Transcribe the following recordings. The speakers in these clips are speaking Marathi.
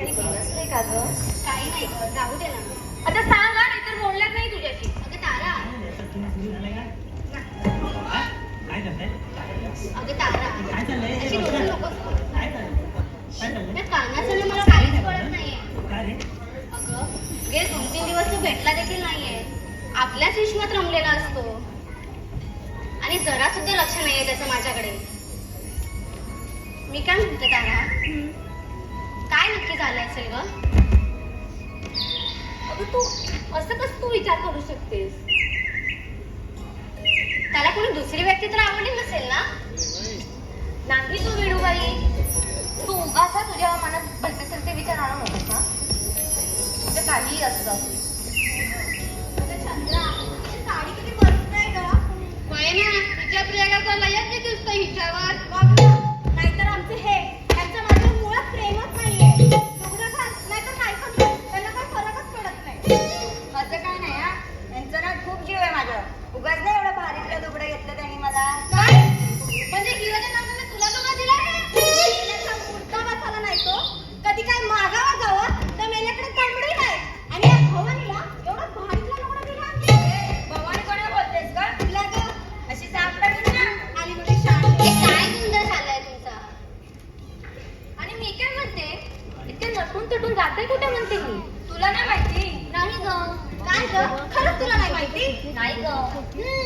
का ग? काही नाही ग जाऊ दे ना. आता सांग हा, नाहीतर बोलणार नाही तुझ्याशी. अगं तारा. काय करताय अगं तारा. काय चाललंय अशी बोलू नकोस तू. काय चाललंय काय चाललंय त्या कानाचं ना मला काहीच कळत नाहीये. काय रे? अगं गेले दोन तीन दिवस तू भेटला देखील नाहीये. आपल्याच विश्वात रमलेला असतो. आणि जरा सुद्धा लक्ष नाहीये त्याचं माझ्याकडे. मी काय म्हणते तारा? काय नक्की झालं असेल ग? अगं तू असं कसं तू विचार करू शकतेस? त्याला कोणी दुसरी व्यक्ती तर आवडली नसेल ना? नाही तू वेणूबाई. तू उगाचा तुझ्या मनात भलते सलते विचार आणू नकोस ना तुझं काहीही असतं ही साडी किती मस्त आहे ग. होय ना तिच्या लयच दिसतो हिच्यावर. तुला नाही? माहिती. नाही ग. काय ग? खरंच तुला नाही माहिती? नाही ग.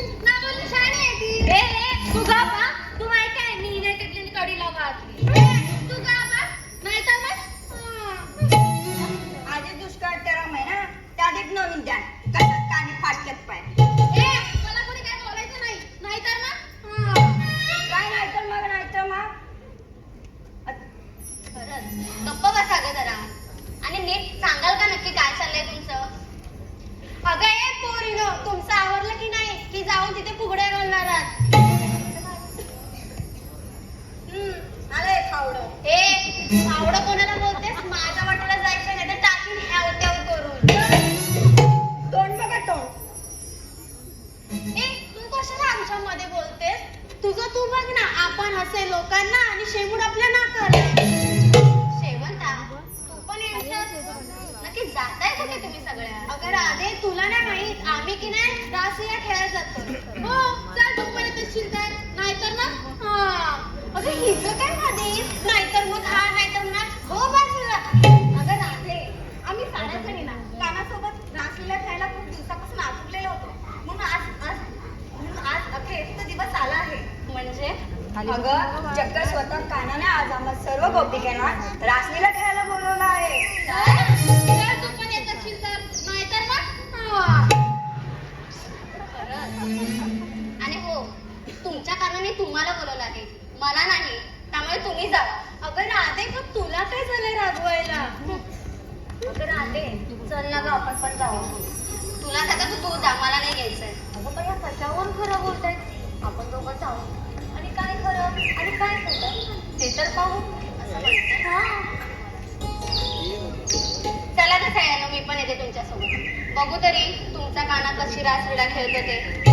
ना आपण असे लोकांना आणि शेवून आपल्या नाकाला शेवंता तू पण यांच्यात नक्की जाताय कुठे तुम्ही सगळ्या अगं राधे तुला नाही माहीत आम्ही की नाही रासलीला खेळायला जातो. हो चल तू पण येत नाहीतर ना हा. अगं हिचं काय मध्ये नाहीतर मग ना हो अगं जग्ग स्वतः कानाने आज आम्हा सर्व गोपिकांना रासलीला खेळायला बोलवलं आहे. मग. आणि हो तुमच्या कारणाने तुम्हाला बोलवलं आहे. मला नाही त्यामुळे तुम्ही जावा अगं राधे पण तुला काय झालंय रागवायला? अगं राधे चल ना ग आपण पण जाऊ. तुला तर तू जा मला नाही घ्यायचंय. तरी तुमचा काना कशी रासविडा खेळत होते.